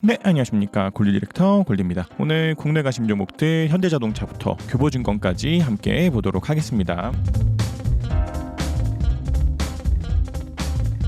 네, 안녕하십니까. 골리 디렉터 골리입니다. 오늘 국내 가심 종목들 현대자동차부터 교보증권까지 함께 보도록 하겠습니다.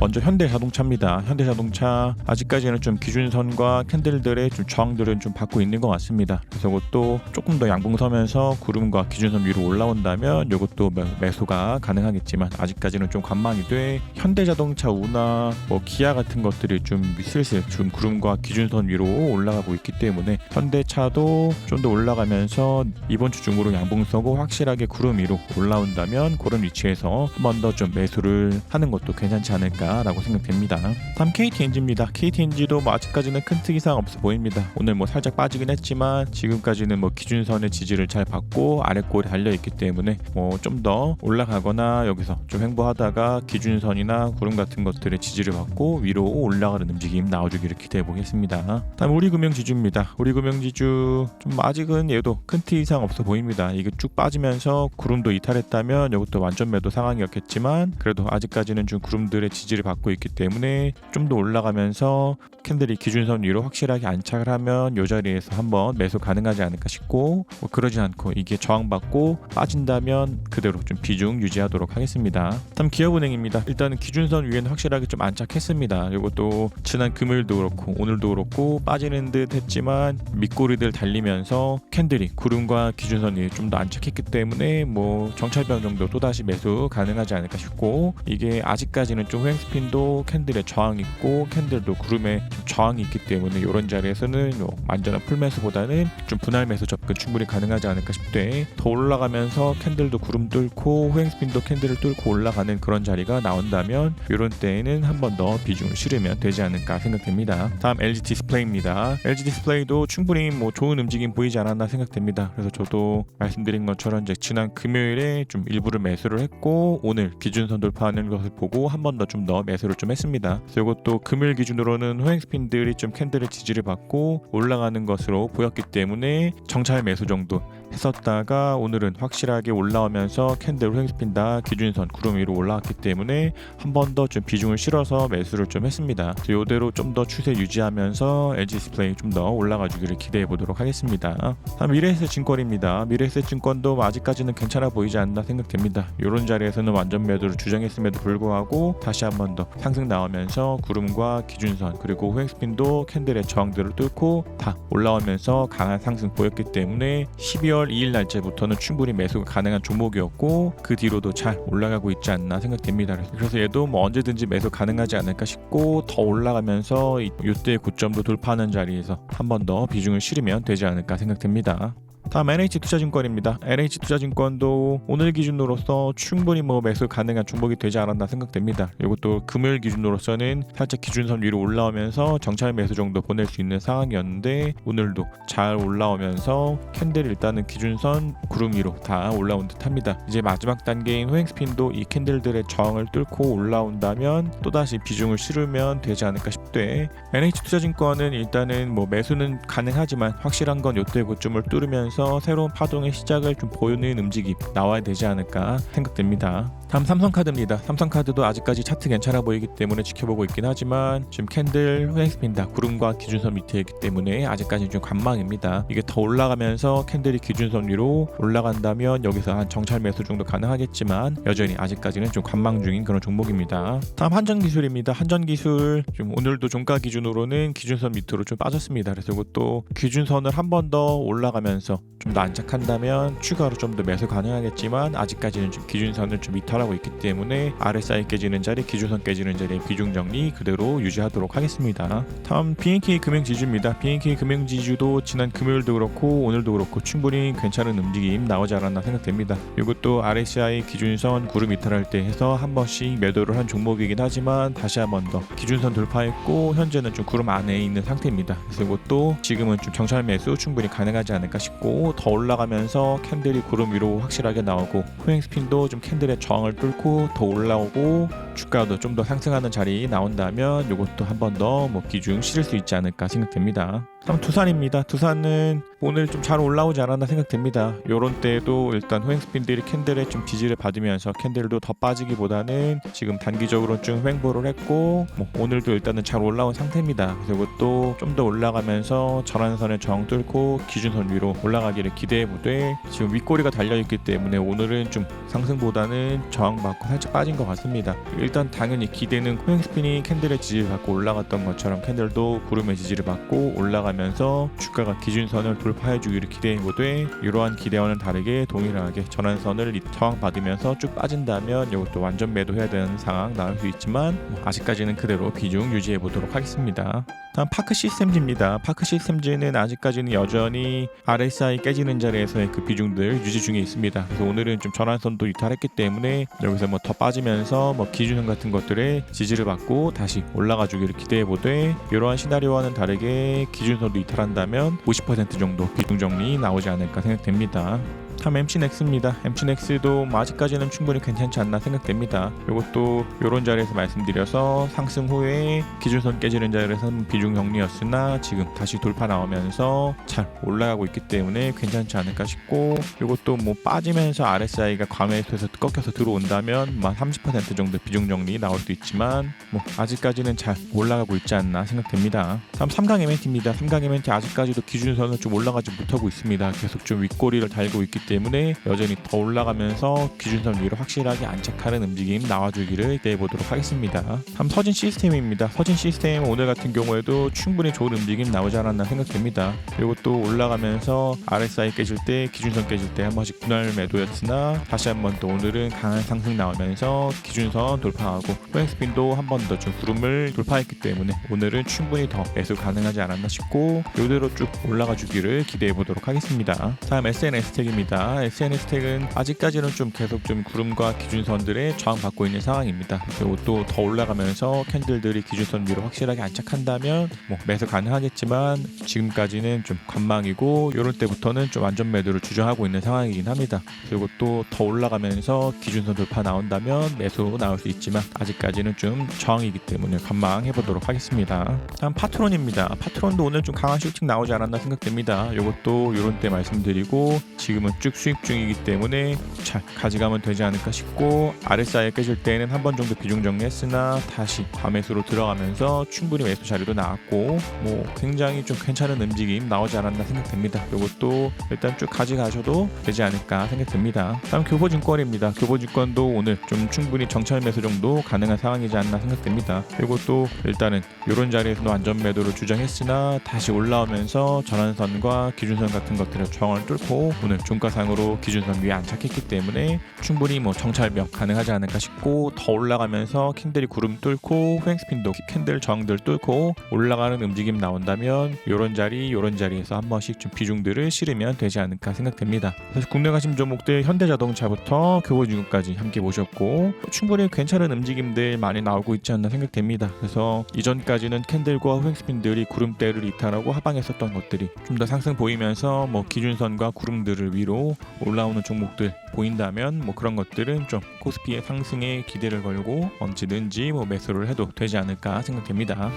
먼저 현대자동차입니다. 현대자동차 아직까지는 좀 기준선과 캔들들의 좀 저항들은 좀 받고 있는 것 같습니다. 그래서 이것도 조금 더 양봉 서면서 구름과 기준선 위로 올라온다면 이것도 매- 매수가 가능하겠지만 아직까지는 좀 관망이 돼 현대자동차 우나 뭐 기아 같은 것들이 좀 슬슬 좀 구름과 기준선 위로 올라가고 있기 때문에 현대차도 좀 더 올라가면서 이번 주 중으로 양봉 서고 확실하게 구름 위로 올라온다면 그런 위치에서 한 번 더 좀 매수를 하는 것도 괜찮지 않을까 라고 생각됩니다. 다음 KTNG입니다. KTNG도 뭐 아직까지는 큰 특이사항 없어 보입니다. 오늘 뭐 살짝 빠지긴 했지만 지금까지는 뭐 기준선의 지지를 잘 받고 아래골에 달려 있기 때문에 뭐 좀 더 올라가거나 여기서 좀 횡보하다가 기준선이나 구름 같은 것들의 지지를 받고 위로 올라가는 움직임 나와주기를 기대해 보겠습니다. 다음 우리금융지주입니다. 우리금융지주 좀 아직은 얘도 큰티 이상 없어 보입니다. 이게 쭉 빠지면서 구름도 이탈했다면 이것도 완전 매도 상황이었겠지만 그래도 아직까지는 좀 구름들의 지지를 받고 있기 때문에 좀 더 올라가면서 캔들이 기준선 위로 확실하게 안착을 하면 이 자리에서 한번 매수 가능하지 않을까 싶고 뭐 그러지 않고 이게 저항받고 빠진다면 그대로 좀 비중 유지하도록 하겠습니다. 다음 기업은행입니다. 일단은 기준선 위에는 확실하게 좀 안착했습니다. 이것도 지난 금요일도 그렇고 오늘도 그렇고 빠지는 듯 했지만 밑꼬리들 달리면서 캔들이 구름과 기준선 위에 좀 더 안착했기 때문에 뭐 정찰병 정도 또다시 매수 가능하지 않을까 싶고 이게 아직까지는 좀횡 스핀도 캔들에 저항 있고 캔들도 구름에 좀 저항이 있기 때문에 이런 자리에서는 뭐 완전한 풀매수보다는 좀 분할 매수 접근 충분히 가능하지 않을까 싶대. 더 올라가면서 캔들도 구름 뚫고 횡스핀도 캔들을 뚫고 올라가는 그런 자리가 나온다면 이런 때에는 한 번 더 비중을 실으면 되지 않을까 생각됩니다. 다음 LG 디스플레이입니다. LG 디스플레이도 충분히 뭐 좋은 움직임 보이지 않았나 생각됩니다. 그래서 저도 말씀드린 것처럼 이제 지난 금요일에 좀 일부를 매수를 했고 오늘 기준선 돌파하는 것을 보고 한 번 더 좀더 매수를 좀 했습니다. 그래서 이것도 금요일 기준으로는 호행스핀들이 좀 캔들의 지지를 받고 올라가는 것으로 보였기 때문에 정찰 매수 정도 했었다가 오늘은 확실하게 올라오면서 캔들 호행스핀 다 기준선 구름 위로 올라왔기 때문에 한 번 더 좀 비중을 실어서 매수를 좀 했습니다. 이대로 좀 더 추세 유지하면서 LG 디스플레이 좀 더 올라가 주기를 기대해 보도록 하겠습니다. 다음 미래에셋 증권입니다. 미래에셋 증권도 아직까지는 괜찮아 보이지 않나 생각됩니다. 이런 자리에서는 완전 매도를 주장했음에도 불구하고 다시 한 번 더 상승 나오면서 구름과 기준선 그리고 호행스핀도 캔들의 저항들을 뚫고 다 올라오면서 강한 상승 보였기 때문에 12월 2일 날짜부터는 충분히 매수가 가능한 종목이었고 그 뒤로도 잘 올라가고 있지 않나 생각됩니다. 그래서 얘도 뭐 언제든지 매수 가능하지 않을까 싶고 더 올라가면서 이- 이때의 고점도 돌파하는 자리에서 한 번 더 비중을 실으면 되지 않을까 생각됩니다. 다음 NH투자증권입니다. NH투자증권도 오늘 기준으로서 충분히 뭐 매수 가능한 종목이 되지 않았나 생각됩니다. 이것도 금요일 기준으로서는 살짝 기준선 위로 올라오면서 정찰 매수 정도 보낼 수 있는 상황이었는데 오늘도 잘 올라오면서 캔들 일단은 기준선 구름 위로 다 올라온 듯합니다. 이제 마지막 단계인 호행스핀도 이 캔들들의 저항을 뚫고 올라온다면 또다시 비중을 실으면 되지 않을까 싶대. NH투자증권은 일단은 뭐 매수는 가능하지만 확실한 건 요때 고점을 뚫으면 서 새로운 파동의 시작을 좀 보이는 움직임 나와야 되지 않을까 생각됩니다. 다음 삼성카드입니다. 삼성카드도 아직까지 차트 괜찮아 보이기 때문에 지켜보고 있긴 하지만 지금 캔들 호행스핀다 구름과 기준선 밑에 있기 때문에 아직까지는 좀 관망입니다. 이게 더 올라가면서 캔들이 기준선 위로 올라간다면 여기서 한 정찰 매수 정도 가능하겠지만 여전히 아직까지는 좀 관망 중인 그런 종목입니다. 다음 한전기술입니다. 한전기술 좀 오늘도 종가 기준으로는 기준선 밑으로 좀 빠졌습니다. 그래서 이것도 기준선을 한 번 더 올라가면서 좀 더 안착한다면 추가로 좀 더 매수 가능하겠지만 아직까지는 좀 기준선을 좀 이탈하고 있기 때문에 RSI 깨지는 자리, 기준선 깨지는 자리의 비중 정리 그대로 유지하도록 하겠습니다. 다음 BNK 금융지주입니다. BNK 금융지주도 지난 금요일도 그렇고 오늘도 그렇고 충분히 괜찮은 움직임 나오지 않았나 생각됩니다. 이것도 RSI 기준선 구름 이탈할 때 해서 한 번씩 매도를 한 종목이긴 하지만 다시 한 번 더 기준선 돌파했고 현재는 좀 구름 안에 있는 상태입니다. 그래서 이것도 지금은 좀 정찰 매수 충분히 가능하지 않을까 싶고 더 올라가면서 캔들이 구름 위로 확실하게 나오고 호행 스핀도 좀 캔들의 저항을 뚫고 더 올라오고 주가도 좀 더 상승하는 자리 나온다면 이것도 한 번 더 뭐 기중 실을 수 있지 않을까 생각됩니다. 다음 두산입니다. 두산은 오늘 좀 잘 올라오지 않았나 생각됩니다. 요런 때에도 일단 호행스핀들이 캔들의 좀 지지를 받으면서 캔들도 더 빠지기보다는 지금 단기적으로 좀 횡보를 했고 뭐 오늘도 일단은 잘 올라온 상태입니다. 그리고 또 좀 더 올라가면서 전환선의 저항 뚫고 기준선 위로 올라가기를 기대해 보되 지금 윗꼬리가 달려 있기 때문에 오늘은 좀 상승보다는 저항받고 살짝 빠진 것 같습니다. 일단 당연히 기대는 호행스핀이 캔들의 지지를 받고 올라갔던 것처럼 캔들도 구름의 지지를 받고 올라가 면서 주가가 기준선을 돌파해 주기를 기대해 보되 이러한 기대와는 다르게 동일하게 전환선을 이- 저항받으면서 쭉 빠진다면 이것도 완전 매도해야 되는 상황 나올 수 있지만 뭐 아직까지는 그대로 비중 유지해 보도록 하겠습니다. 다음 파크 시스템즈입니다. 파크 시스템즈는 아직까지는 여전히 RSI 깨지는 자리에서의 그 비중들 유지 중에 있습니다. 그래서 오늘은 좀 전환선도 이탈했기 때문에 여기서 뭐 더 빠지면서 뭐 기준선 같은 것들의 지지를 받고 다시 올라가 주기를 기대해 보되 이러한 시나리오와는 다르게 기준선도 이탈한다면 50% 정도 비중 정리 나오지 않을까 생각됩니다. 다음 MC넥스입니다. MC넥스도 뭐 아직까지는 충분히 괜찮지 않나 생각됩니다. 이것도 이런 자리에서 말씀드려서 상승 후에 기준선 깨지는 자리에서 비중 정리였으나 지금 다시 돌파 나오면서 잘 올라가고 있기 때문에 괜찮지 않을까 싶고 이것도 뭐 빠지면서 RSI가 과매수에서 꺾여서 들어온다면 한30% 정도 비중 정리 나올 수 있지만 뭐 아직까지는 잘 올라가고 있지 않나 생각됩니다. 다음 3강 MNT입니다. 3강 MNT 아직까지도 기준선을 좀 올라가지 못하고 있습니다. 계속 좀 윗꼬리를 달고 있기 때문에 여전히 더 올라가면서 기준선 위로 확실하게 안착하는 움직임 나와주기를 기대해 보도록 하겠습니다. 다음 서진 시스템입니다. 서진 시스템 오늘 같은 경우에도 충분히 좋은 움직임 나오지 않았나 생각됩니다. 그리고 또 올라가면서 RSI 깨질 때 기준선 깨질 때 한 번씩 분할 매도였으나 다시 한 번 또 오늘은 강한 상승 나오면서 기준선 돌파하고 포행스핀도 한 번 더 좀 구름을 돌파했기 때문에 오늘은 충분히 더 매수 가능하지 않았나 싶고 이대로 쭉 올라가 주기를 기대해 보도록 하겠습니다. 다음 SNS 택입니다. SNS 택은 아직까지는 좀 계속 좀 구름과 기준선들의 저항받고 있는 상황입니다. 그리고 또 더 올라가면서 캔들들이 기준선 위로 확실하게 안착한다면 뭐 매수 가능하겠지만 지금까지는 좀 관망이고 이럴 때부터는 좀 안전 매도를 주저하고 있는 상황이긴 합니다. 그리고 또 더 올라가면서 기준선 돌파 나온다면 매수 나올 수 있지만 아직까지는 좀 저항이기 때문에 관망해 보도록 하겠습니다. 다음 파트론입니다. 파트론도 오늘 좀 강한 슈팅 나오지 않았나 생각됩니다. 이것도 이런 때 말씀드리고 지금은 쭉 수익 중이기 때문에 잘 가져가면 되지 않을까 싶고 RSI 깨질 때는 한 번 정도 비중 정리했으나 다시 과매수로 들어가면서 충분히 매수 자리도 나왔고 뭐 굉장히 좀 괜찮은 움직임 나오지 않았나 생각됩니다. 이것도 일단 쭉 가져가셔도 되지 않을까 생각됩니다. 다음 교보증권입니다. 교보증권도 오늘 좀 충분히 정찰 매수 정도 가능한 상황이지 않나 생각됩니다. 또 일단은 이런 자리에서도 안전 매도를 주장했으나 다시 올라오면서 전환선과 기준선 같은 것들의 저항을 뚫고 오늘 종가 상으로 기준선 위에 안착했기 때문에 충분히 뭐 정찰력 가능하지 않을까 싶고 더 올라가면서 캔들이 구름 뚫고 후행스핀도 캔들 저항들 뚫고 올라가는 움직임 나온다면 이런 자리 이런 자리에서 한 번씩 좀 비중들을 실으면 되지 않을까 생각됩니다. 그래서 국내 가심 종목들 현대자동차부터 교보증권까지 함께 보셨고 충분히 괜찮은 움직임들 많이 나오고 있지 않나 생각됩니다. 그래서 이전까지는 캔들과 후행스핀들이 구름대를 이탈하고 하방했었던 것들이 좀 더 상승 보이면서 뭐 기준선과 구름들을 위로 올라오는 종목들 보인다면 뭐 그런 것들은 좀 코스피의 상승에 기대를 걸고 언제든지 뭐 매수를 해도 되지 않을까 생각됩니다.